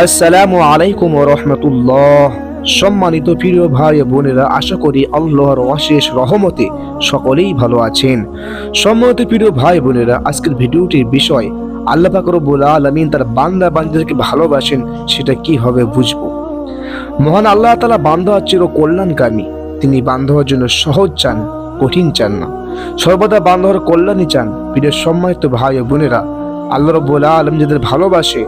আসসালামু আলাইকুম রহমতুল্লাহ। সম্মানিত প্রিয় ভাই বোনেরা, আশা করি আল্লাহর অশেষ রহমতে সকলেই ভালো আছেন। সম্মানিত প্রিয় ভাই বোনেরা, আজকের ভিডিওটির বিষয়, আল্লাহ পাক রব্বুল আলামিন তার বান্দা বান্দাদেরকে ভালোবাসেন, সেটা কি হবে বুঝব। মহান আল্লাহ তালা বান্দা চির কল্যাণকামী, তিনি বান্ধবার জন্য সহজ চান, কঠিন চান না। সর্বদা বান্ধবার কল্যাণই চান। প্রিয় সম্মানিত ভাই বোনেরা, আল্লাহ রব্বুল আলম যাদের ভালোবাসে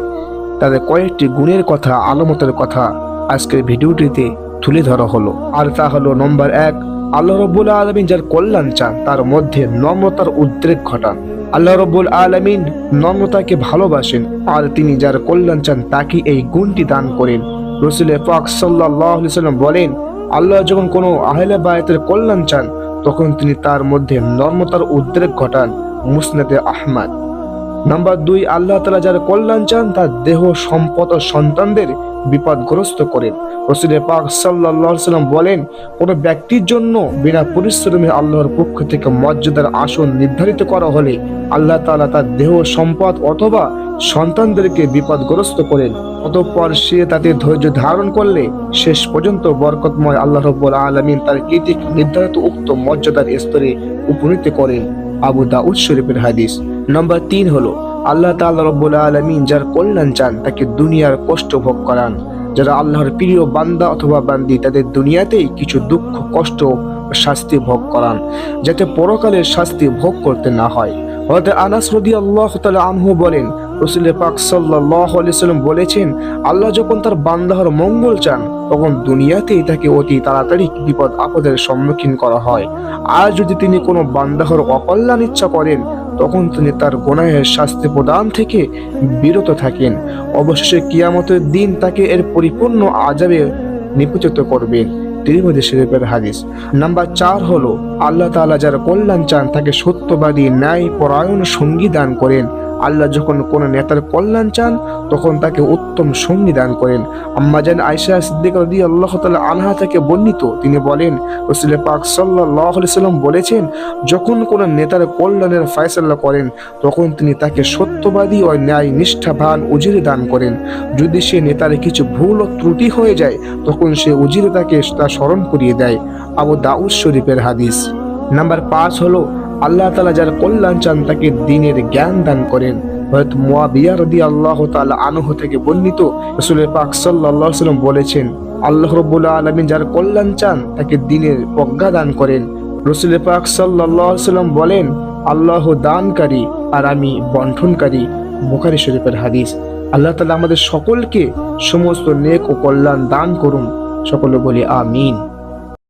তাদের কয়েকটি গুণের কথা, আলমতের কথা আজকের ভিডিওটিতে তুলে ধরা হলো। আর তা হলো, নম্বর এক, আল্লাহ রব্বুল আলমিন যার কল্যাণ চান, তার মধ্যে নম্রতার উদ্রেক ঘটান। আল্লাহ রব্বুল আলমিন নম্রতাকে ভালোবাসেন, আর তিনি যার কল্যাণ চান, তাকে এই গুণটি দান করেন। রসুল পাক সাল্লাহ সাল্লাম বলেন, আল্লাহ যখন কোনো আহলে বায়াতের কল্যাণ চান, তখন তিনি তার মধ্যে নর্মতার উদ্রেক ঘটান, মুসনাদে আহমদ। নাম্বার দুই, আল্লাহ তালা যার কল্যাণ চান, তার দেহ, সম্পদ ও সন্তানদের বিপদগ্রস্ত করেন। রসুলের পাক সাল্লাহ সাল্লাম বলেন, কোনো ব্যক্তির জন্য বিনা পরিশ্রমে আল্লাহর পক্ষ থেকে মর্যাদার আসন নির্ধারিত করা হলে আল্লাহ তালা তার দেহ, সম্পদ অথবা সন্তানদেরকে বিপদগ্রস্ত করেন। অতঃপর সে তাতে ধৈর্য ধারণ করলে শেষ পর্যন্ত বরকতময় আল্লাহ রব্বুল আলমিন তার কৃতিক নির্ধারিত উক্ত মর্যাদার স্তরে উপনীত করেন। আবু দাউদ শরীফের হাদিস। নম্বর তিন হলো, আল্লাহ তাআলা রব্বুল আলমিন যার কল্যাণ চান, তাকে দুনিয়ার কষ্ট ভোগ করান। যারা আল্লাহর প্রিয় বান্দা অথবা বান্দি, তাদের দুনিয়াতেই কিছু দুঃখ, কষ্ট শাস্তি ভোগ করান, যাতে পরকালের শাস্তি ভোগ করতে না হয়। হয়তো আনাস রদি আল্লাহ তালা আনহু বলেন, রসুল পাক সাল্লাম বলেছেন, আল্লাহ যখন তার বান্দাহর মঙ্গল চান, তখন দুনিয়াতেই তাকে অতি তাড়াতাড়ি বিপদ আপদের সম্মুখীন করা হয়। আর যদি তিনি কোনো বান্দাহর অকল্যাণ ইচ্ছা করেন তখন তিনি তার গোনাহের শাস্তি প্রদান থেকে বিরত থাকেন। অবশেষে কিয়ামতের দিন তাকে এর পরিপূর্ণ আজাবে নিপুচিত করবেন। তিরমিজি শরীফের হাদিস। নাম্বার চার হলো, আল্লাহ তালা যার কল্যাণ চান, তাকে সত্যবাদী ন্যায় পরায়ণ সঙ্গী দান করেন। আল্লাহ যখন কোনো নেতার কল্যাণ চান, তখন তাকে উত্তম সঙ্গী দান করেন। আম্মাজান আয়সা সিদ্দিক রদি আল্লাহ তালা আনহা থেকে বর্ণিত, তিনি বলেন রসুল পাক সাল্লাহ সাল্লাম বলেছেন, যখন কোনো নেতার কল্যাণের ফয়সাল্লা করেন, তখন তিনি তাকে সত্যবাদী ও ন্যায় নিষ্ঠাবান উজিরে দান করেন। যদি সে নেতার কিছু ভুল ও ত্রুটি হয়ে যায়, তখন সে উজিরে তাকে তা স্মরণ করিয়ে দেয়। আবু দাউদ শরীফের হাদিস। নাম্বার পাঁচ হলো আল্লাহ তালা যার কল্যাণ চান, তাকে দিনের জ্ঞান দান করেন। আল্লাহ থেকে বর্ণিত সাল্লাম বলেছেন, আল্লাহ যার কল্যাণ চান, তাকে দিনের প্রজ্ঞা দান করেন। বলেন, আল্লাহ দানকারী আর আমি বন্ঠনকারী বুখারি শরীফের হাদিস। আল্লাহ তালা আমাদের সকলকে সমস্ত নেক ও কল্যাণ দান করুন। সকলে বলি আমিন।